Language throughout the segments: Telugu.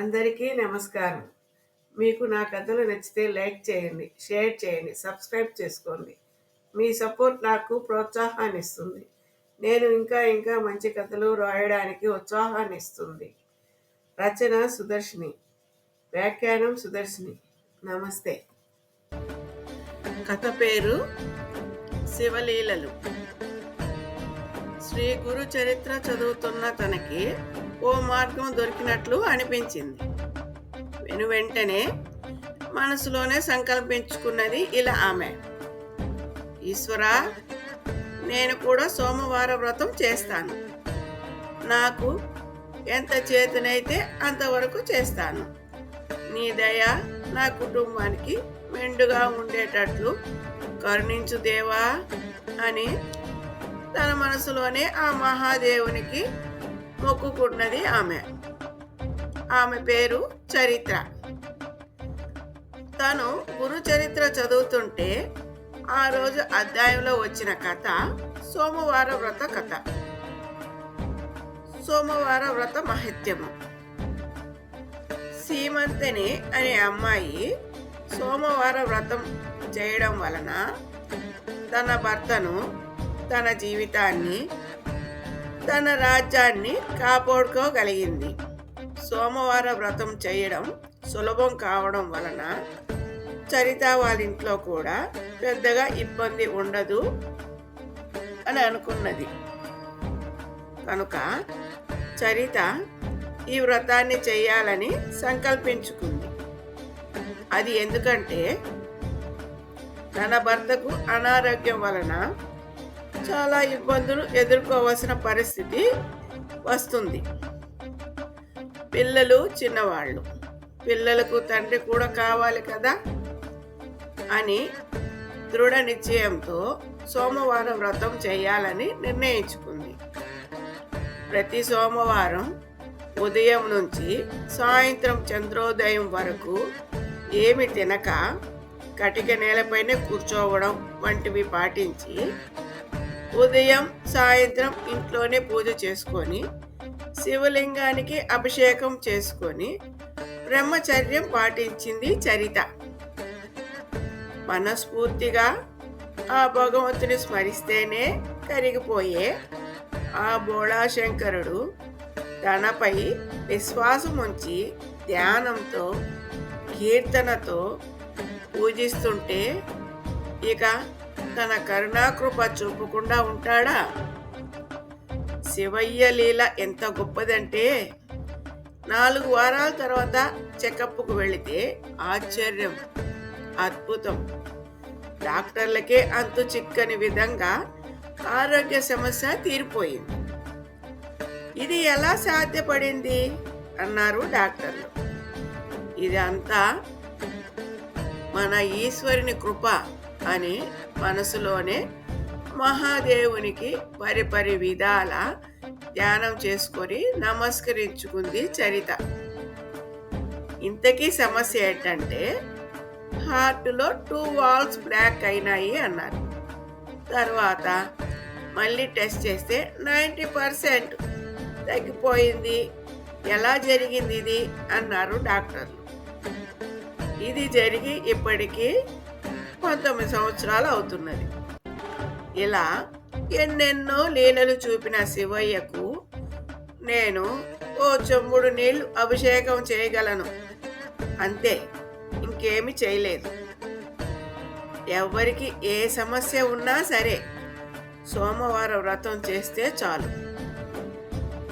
అందరికీ నమస్కారం. మీకు నా కథలు నచ్చితే లైక్ చేయండి షేర్ చేయండి సబ్స్క్రైబ్ చేసుకోండి. మీ సపోర్ట్ నాకు ప్రోత్సాహాన్ని ఇస్తుంది నేను ఇంకా ఇంకా మంచి కథలు రాయడానికి ఉత్సాహాన్ని ఇస్తుంది రచన సుదర్శిని. వ్యాఖ్యానం సుదర్శిని. నమస్తే. కథ పేరు శివలీలలు. శ్రీ గురు చరిత్ర చదువుతున్న తనకి ఓ మార్గం దొరికినట్లు అనిపించింది. వెను వెంటనే మనసులోనే సంకల్పించుకున్నది ఇలా ఆమె. ఈశ్వర నేను కూడా సోమవార వ్రతం చేస్తాను. నాకు ఎంత చేతనైతే అంతవరకు చేస్తాను. నీ దయ నా కుటుంబానికి మెండుగా ఉండేటట్లు కరుణించు దేవా అని తన మనసులోనే ఆ మహాదేవునికి మొక్కుకున్నది ఆమె. ఆమె పేరు చరిత్ర. తను గురు చరిత్ర చదువుతుంటే ఆ రోజు అధ్యాయంలో వచ్చిన కథ సోమవార వ్రత కథ. సోమవార వ్రత మహత్యము. సీమంతని అనే అమ్మాయి సోమవార వ్రతం చేయడం వలన తన భర్తను తన జీవితాన్ని తన రాజ్యాన్ని కాపాడుకోగలిగింది. సోమవార వ్రతం చేయడం సులభం కావడం వలన చరిత వాళ్ళ ఇంట్లో కూడా పెద్దగా ఇబ్బంది ఉండదు అని అనుకున్నది. కనుక చరిత ఈ వ్రతాన్ని చేయాలని సంకల్పించుకుంది. అది ఎందుకంటే తన భర్తకు అనారోగ్యం వలన చాలా ఇబ్బందులు ఎదుర్కోవాల్సిన పరిస్థితి వస్తుంది. పిల్లలు చిన్నవాళ్ళు. పిల్లలకు తండ్రి కూడా కావాలి కదా అని దృఢ నిశ్చయంతో సోమవారం వ్రతం చేయాలని నిర్ణయించుకుంది. ప్రతి సోమవారం ఉదయం నుంచి సాయంత్రం చంద్రోదయం వరకు ఏమి తినక కటిక నేలపైనే కూర్చోవడం వంటివి పాటించి ఉదయం సాయంత్రం ఇంట్లోనే పూజ చేసుకొని శివలింగానికి అభిషేకం చేసుకొని బ్రహ్మచర్యం పాటించింది చరిత. మనస్ఫూర్తిగా ఆ భగవంతుని స్మరిస్తేనే కరిగిపోయే ఆ బోళాశంకరుడు తనపై విశ్వాసం ఉంచి ధ్యానంతో కీర్తనతో పూజిస్తుంటే ఇక తన కరుణాకృప చూపకుండా ఉంటాడా? శివయ్య లీల ఎంత గొప్పదంటే నాలుగు వారాల తర్వాత చెకప్కు వెళితే ఆశ్చర్యం అద్భుతం. డాక్టర్లకే అంతు చిక్కని విధంగా ఆరోగ్య సమస్య తీరిపోయింది. ఇది ఎలా సాధ్యపడింది? అన్నారు డాక్టర్లు. ఇది అంతా మన ఈశ్వరుని కృప. అని మనసులోనే మహాదేవునికి పరిపరి విధాల ధ్యానం చేసుకొని నమస్కరించుకుంది చరిత. ఇంతకీ సమస్య ఏంటంటే హార్ట్లో టూ వాల్స్ బ్లాక్ అయినాయి అన్నారు. తర్వాత మళ్ళీ టెస్ట్ చేస్తే నైంటీ పర్సెంట్ తగ్గిపోయింది. ఎలా జరిగింది ఇది? అన్నారు డాక్టర్లు. ఇది జరిగి ఇప్పటికీ పంతొమ్మిది సంవత్సరాలు అవుతున్నది. ఇలా ఎన్నెన్నో లీలలు చూపిన శివయ్యకు నేను ఓ చెంబుడు నీళ్ళు అభిషేకం చేయగలను. అంతే ఇంకేమి చేయలేదు. ఎవరికి ఏ సమస్య ఉన్నా సరే సోమవారం వ్రతం చేస్తే చాలు.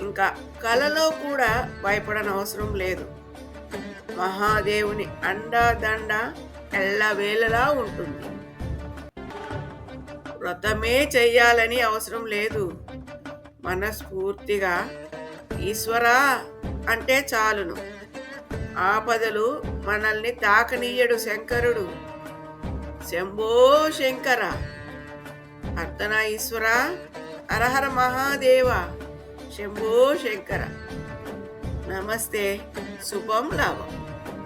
ఇంకా కలలో కూడా భయపడనవసరం లేదు. మహాదేవుని అండాదండ ఎల్లవేళలా ఉంటుంది. వ్రతమే చెయ్యాలని అవసరం లేదు. మనస్ఫూర్తిగా ఈశ్వరా అంటే చాలును. ఆపదలు మనల్ని తాకనీయడు శంకరుడు. శంభో శంకర. అర్ధనా ఈశ్వర అరహర మహాదేవ. శంభో శంకర. నమస్తే శుభం లాభం.